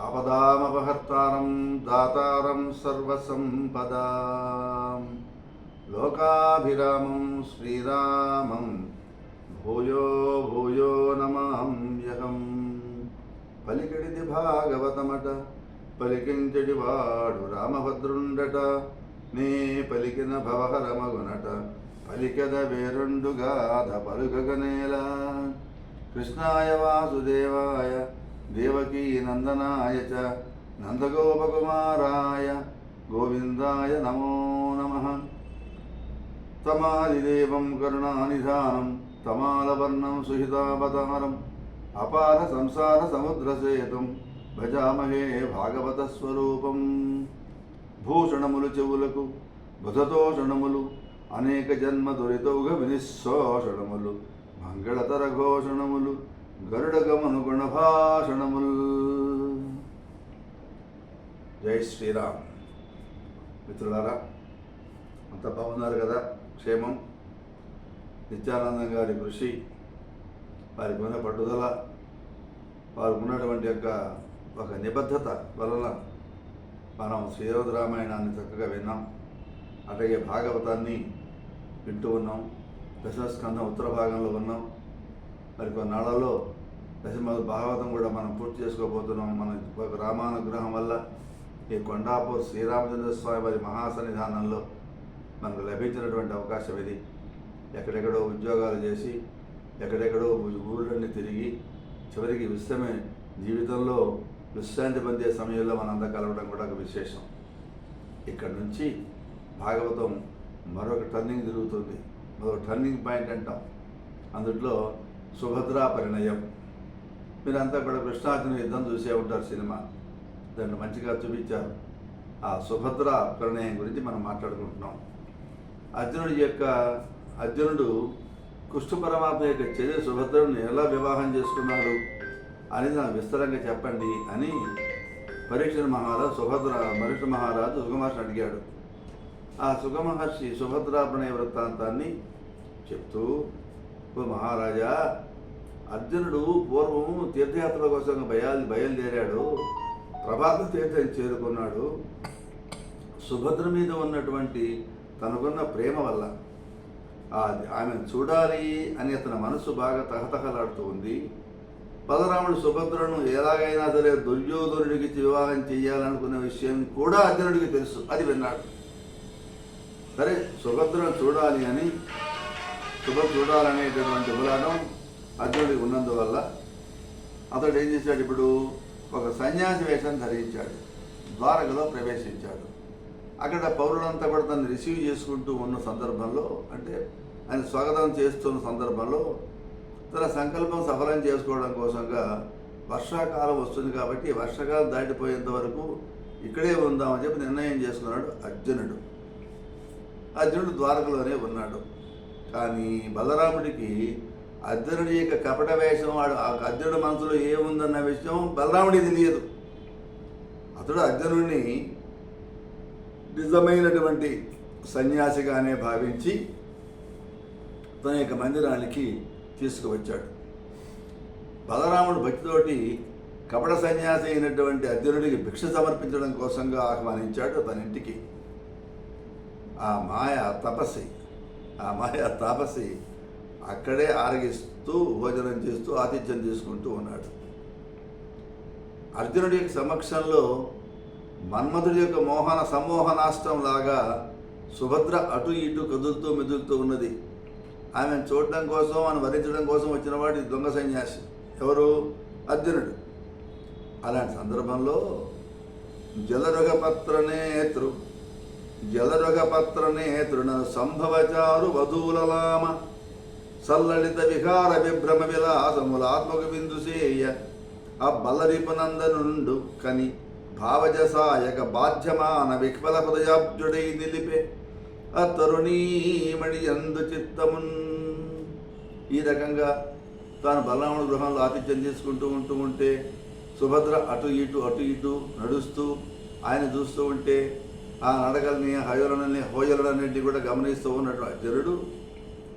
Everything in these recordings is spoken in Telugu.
ఆపదామపహర్తారం దాతారం సర్వసంపదాం. లోకాభిరామం శ్రీరామం భూయో భూయో నమాహం పలికిడిది భాగవతమట పలికించడి వాడు రామభద్రుండట నీ పలికిన భవహరమగునట పలికద వేరుండుగాధ పలుకగనేలా కృష్ణాయ వాసుదేవాయ దేవకీ నందనాయ చ నందగోపకుమారాయ గోవిందాయ నమో నమ. తమాదిదేవం కరుణానిధానం తమాలవర్ణం సుహితావతారం అపార సంసార సముద్రసేతం భజామహే భాగవత స్వరూపం. భూషణములు చెవులకు బుధతోషణములు అనేక జన్మ దురితౌగ వినిశోషణములు మంగళతర ఘోషణములు గరుడగమను గుణభాషణములు. జై శ్రీరామ్. మిత్రులారా అంత బాగున్నారు కదా క్షేమం? నిత్యానందం గారి కృషి వారికి ఉన్న పట్టుదల వారికి ఉన్నటువంటి యొక్క ఒక నిబద్ధత వలన మనం శ్రీరోధ రామాయణాన్ని చక్కగా విన్నాం. అలాగే భాగవతాన్ని వింటూ ఉన్నాం. దశస్కంధం ఉత్తర భాగంలో ఉన్నాం. మరి కొన్నాళ్ళలో దశమ భాగవతం కూడా మనం పూర్తి చేసుకోబోతున్నాం. మన రామానుగ్రహం వల్ల ఈ కొండాపూర్ శ్రీరామచంద్ర స్వామి వారి మహాసన్నిధానంలో మనకు లభించినటువంటి అవకాశం ఇది. ఎక్కడెక్కడో ఉద్యోగాలు చేసి ఎక్కడెక్కడో ఊళ్ళన్నీ తిరిగి చివరికి విశ్రమే జీవితంలో విశ్రాంతి పొందే సమయంలో మనంతా కలవడం కూడా ఒక విశేషం. ఇక్కడ నుంచి భాగవతం మరొక టర్నింగ్ తిరుగుతుంది. మరొక టర్నింగ్ పాయింట్ అంటాం. అందుట్లో సుభద్రా పరిణయం. మీరంతా కూడా కృష్ణార్జున యుద్ధం చూసే ఉంటారు సినిమా. దాన్ని మంచిగా చూపించారు. ఆ సుభద్ర పరిణయం గురించి మనం మాట్లాడుకుంటున్నాం. అర్జునుడి యొక్క అర్జునుడు కృష్ణ పరమాత్మ యొక్క చెల్లి సుభద్రను ఎలా వివాహం చేసుకున్నాడు అని నాకు విస్తరంగా చెప్పండి అని పరీక్ష మహారాజు సుభద్ర మరీక్ష మహారాజు సుఖమహర్షి అడిగాడు. ఆ సుఖమహర్షి సుభద్రాపణయ వృత్తాంతాన్ని చెప్తూ ఓ మహారాజా అర్జునుడు పూర్వం తీర్థయాత్రల కోసం బయలు బయలుదేరాడు. ప్రభాత తీర్థం చేరుకున్నాడు. సుభద్ర మీద ఉన్నటువంటి తనకున్న ప్రేమ వల్ల ఆ ఆమెను చూడాలి అని అతని మనసు బాగా తహతహలాడుతూ ఉంది. బలరాముడు సుభద్రను ఎలాగైనా సరే దుర్యోధనుడికి వివాహం చేయాలనుకున్న విషయం కూడా అర్జునుడికి తెలుసు. అది విన్నాడు. సరే సుభద్రను చూడాలి అని శుభం చూడాలనేటటువంటి ఉలాటం అర్జునుడికి ఉన్నందువల్ల అతడు ఏం చేశాడు ఇప్పుడు? ఒక సన్యాసి వేషం ధరించాడు. ద్వారకలో ప్రవేశించాడు. అక్కడ పౌరులంతా కూడా తను రిసీవ్ చేసుకుంటూ ఉన్న సందర్భంలో అంటే ఆయన స్వాగతం చేస్తున్న సందర్భంలో తన సంకల్పం సఫలం చేసుకోవడం కోసంగా వర్షాకాలం వస్తుంది కాబట్టి వర్షాకాలం దాటిపోయేంత వరకు ఇక్కడే ఉందామని చెప్పి నిర్ణయం చేసుకున్నాడు అర్జునుడు. అర్జునుడు ద్వారకలోనే ఉన్నాడు. కానీ బలరాముడికి అర్జునుడి యొక్క కపట వేషం వాడు ఆ అర్జునుడి మనసులో ఏముందన్న విషయం బలరాముడికి తెలియదు. అతడు అర్జునుడిని నిజమైనటువంటి సన్యాసిగానే భావించి తన యొక్క మందిరానికి తీసుకువచ్చాడు. బలరాముడు భక్తితోటి కపట సన్యాసి అయినటువంటి అర్జునుడికి భిక్ష సమర్పించడం కోసంగా ఆహ్వానించాడు తన ఇంటికి. ఆ మాయ తపస్సి ఆ మాయ తాపసి అక్కడే ఆరగిస్తూ భోజనం చేస్తూ ఆతిథ్యం తీసుకుంటూ ఉన్నాడు. అర్జునుడి యొక్క సమక్షంలో మన్మధుడి యొక్క మోహన సమ్మోహనాష్టం లాగా సుభద్ర అటు ఇటు కదులుతూ మెదులుతూ ఉన్నది. ఆమెను చూడడం కోసం ఆమెను వరించడం కోసం వచ్చినవాడు దొంగ సన్యాసి. ఎవరు? అర్జునుడు. అలాంటి సందర్భంలో జలరగపత్ర నేతృ జలరగపత్ర నేతృణ సంభవచారు వధూలలామ. సల్లలిత విహార విభ్రమ విలాసములాత్మక బిందుసేయ ఆ బల్లరిపనందనుండు కని భావజసాయక బాధ్యమాన విహ్వల హృదయాబ్జుడై నిలిపే. ఆ తరుణీమణి ఎందు చిత్తమున్. ఈ రకంగా తాను బలరాముడు గృహంలో ఆతిథ్యం చేసుకుంటూ ఉంటూ ఉంటే సుభద్ర అటు ఇటు అటు ఇటు నడుస్తూ ఆయన చూస్తూ ఉంటే ఆ నడకల్ని హయోలనల్ని హోయలనన్నింటినీ కూడా గమనిస్తూ ఉన్నట్టు జరుడు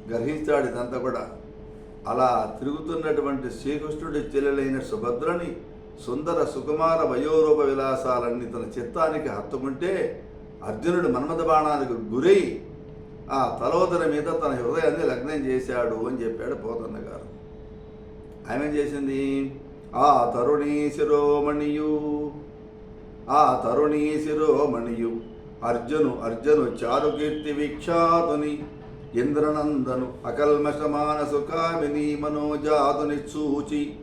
గ్రహించాడు ఇదంతా కూడా. అలా తిరుగుతున్నటువంటి శ్రీకృష్ణుడి చెల్లెలైన సుభద్రని సుందర సుకుమార వయోరూప విలాసాలన్నీ తన చిత్తానికి హత్తుకుంటే అర్జునుడు మన్మథ బాణానికి గురై ఆ తలోదర మీద తన హృదయాన్ని లగ్నం చేశాడు అని చెప్పాడు పోతన్న గారు. ఆమె చేసింది? ఆ తరుణీ శిరోమణియు ఆ తరుణీ శిరోమణియు అర్జును అర్జును చారుకీర్తి విఖ్యాతుని ఇంద్రనందను అకల్మషమాన కామిని మనోజాతుని చూచి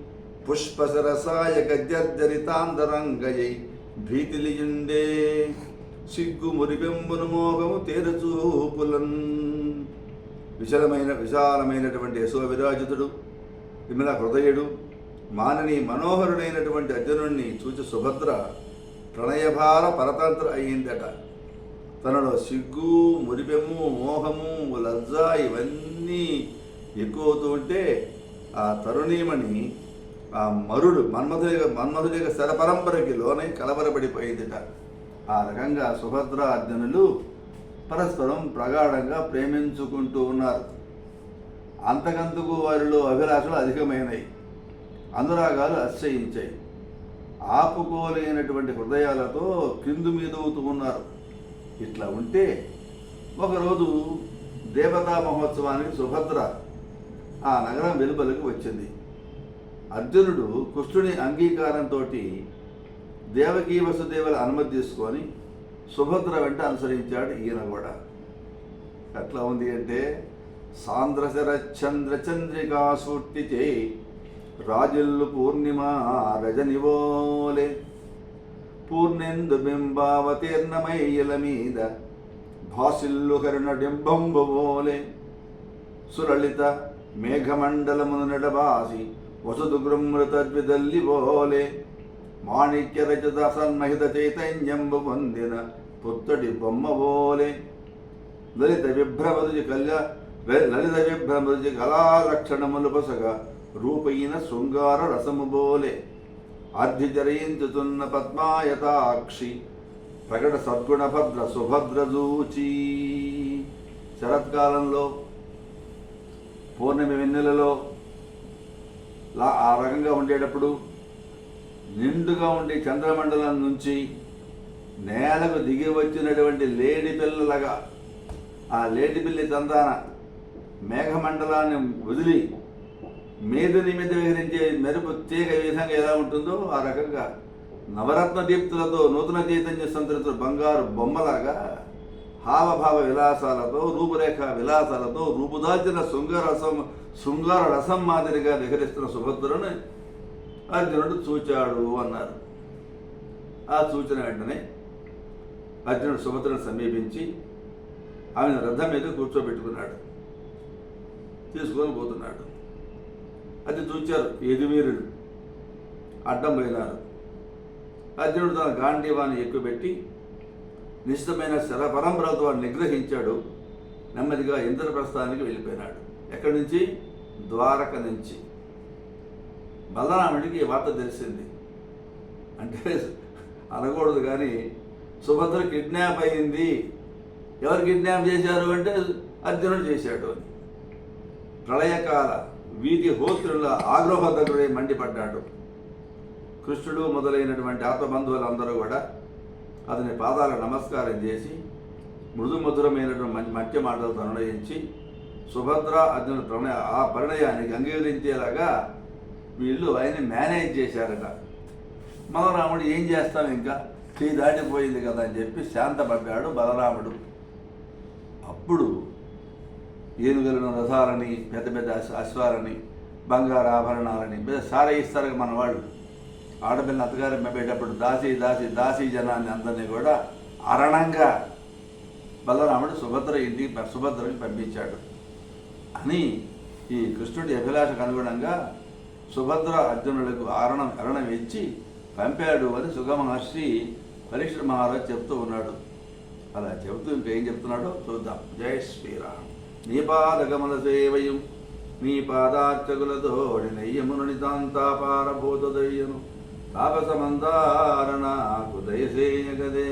పుష్పసరసాయ గజ్జర్జరితాంతరంగయై భీతిలియుండే. సిగ్గు మురిపెంబును మోహము తేరచూపులన్. విశాలమైన విశాలమైనటువంటి యశో విరాజితుడు విమల హృదయుడు మానని మనోహరుడైనటువంటి అర్జునుణ్ణి చూచి సుభద్ర ప్రణయభార పరతంత్ర అయిందట తనలో సిగ్గు మురిపెము మోహము లజ్జ ఇవన్నీ ఎక్కువవుతూ ఉంటే ఆ తరుణీమణి ఆ మరుడు మన్మధుడి మన్మధుడి యొక్క శరపరంపరకి లోనై కలవరపడిపోయిందిట. ఆ రకంగా సుభద్ర అర్జునులు పరస్పరం ప్రగాఢంగా ప్రేమించుకుంటూ ఉన్నారు. అంతకంతకు వారిలో అభిలాషలు అధికమైనవి అనురాగాలు అశ్చయించాయి. ఆపుకోలేనటువంటి హృదయాలతో కిందు మీదవుతూ ఉన్నారు. ఇట్లా ఉంటే ఒకరోజు దేవతా మహోత్సవానికి సుభద్ర ఆ నగరం వెలుపలకు వచ్చింది. అర్జునుడు కృష్ణుని అంగీకారంతో దేవకీ వసుదేవుల అనుమతి తీసుకొని సుభద్ర వెంట అనుసరించాడు ఈయన కూడా. ఎట్లా ఉంది అంటే సాంద్రశర చంద్ర చంద్రికా చేయి రాజుల్లు పూర్ణిమ రజనివోలే. పూర్ణెందు బింబావతీర్ణమయ్యల మీద భాసిల్లు కరుణడింబంబోలే సురళిత మేఘమండలమును నడబాసి వసదు గృమృతద్విదల్లి బోలే మాణిక్య రజత సన్మహిత చైతన్యంబు పొందిన పుత్తడి బొమ్మ బోలే లలిత విభ్రమరుజి కళ్య లలిత విభ్రమరుజి కళాలక్షణములు పసగా రూపైన శృంగార రసము బోలే అర్ధిజరయించుతున్న పద్మాయతాక్షి ప్రకట సద్గుణభద్ర సుభద్ర శరత్కాలంలో పూర్ణిమ వెన్నెలలో లా ఆ రకంగా ఉండేటప్పుడు నిండుగా ఉండే చంద్రమండలం నుంచి నేలకు దిగి వచ్చినటువంటి లేడి పిల్లలగా ఆ లేడి పిల్లి తందాన మేఘమండలాన్ని వదిలి మేధని మీద విహరించే మెరుపు తీగ విధంగా ఎలా ఉంటుందో ఆ రకంగా నవరత్న దీప్తులతో నూతన చైతన్య సంతరితో బంగారు బొమ్మలాగా హావభావ విలాసాలతో రూపురేఖ విలాసాలతో రూపుదాల్చిన శృంగారసం శృంగార రసం మాదిరిగా విహరిస్తున్న సుభద్రను అర్జునుడు చూచాడు అన్నారు. ఆ సూచన వెంటనే అర్జునుడు సుభద్రను సమీపించి ఆమెను రథం మీద కూర్చోబెట్టుకున్నాడు. తీసుకొని పోతున్నాడు. అది చూచారు. యదువీరుడు అడ్డం బయలారు అర్జునుడు తన గాంధీవాన్ని ఎక్కుపెట్టి నిశ్చితమైన శర పరంపరతో వాడు నిగ్రహించాడు. నెమ్మదిగా ఇంద్రప్రస్థానికి వెళ్ళిపోయినాడు. ఎక్కడి నుంచి? ద్వారక నుంచి. బలరాముడికి ఈ వార్త తెలిసింది. అంటే అనకూడదు కానీ సుభద్ర కిడ్నాప్ అయింది. ఎవరు కిడ్నాప్ చేశారు అంటే అర్జునుడు చేశాడు అని. ప్రళయకాల వీధి హోత్రుల ఆగ్రహోదగ్రుడై మండిపడ్డాడు. కృష్ణుడు మొదలైనటువంటి ఆత్మబంధువులందరూ కూడా అతని పాదాలకు నమస్కారం చేసి మృదు మధురమైనటువంటి మంచి మాటలతో నిర్ణయించి సుభద్ర అర్జున ప్రణయ ఆ పరిణయానికి అంగీకరించేలాగా వీళ్ళు ఆయన్ని మేనేజ్ చేశారట. బలరాముడు ఏం చేస్తాం ఇంకా? చేయి దాటిపోయింది కదా అని చెప్పి శాంతపడ్డాడు బలరాముడు. అప్పుడు ఏనుగులను రథాలని పెద్ద పెద్ద అశ్వాలని బంగారు ఆభరణాలని పెద్ద సారా ఇస్తారు మన వాళ్ళు. ఆడపిల్లని అత్తగారు మెప్పేటప్పుడు దాసి దాసి దాసి జనాన్ని అందరినీ కూడా అరణంగా బలరాముడు సుభద్ర ఇంటికి సుభద్రని సుభద్రకి పంపించాడు. అని ఈ కృష్ణుడి అభిలాషకు అనుగుణంగా సుభద్ర అర్జునులకు అరణం అరణం ఇచ్చి పంపాడు అని సుగమహర్షి పరీక్ష మహారాజ్ చెప్తూ ఉన్నాడు. అలా చెబుతూ ఇంకేం చెప్తున్నాడో చూద్దాం. జై శ్రీరామ్. నీ పాదగమల సేవయం నీ పాదార్చకులతోడి నెయ్యమును నితాంతాపారభూత దయ్యను తాపసమందారణ దయసేయగదే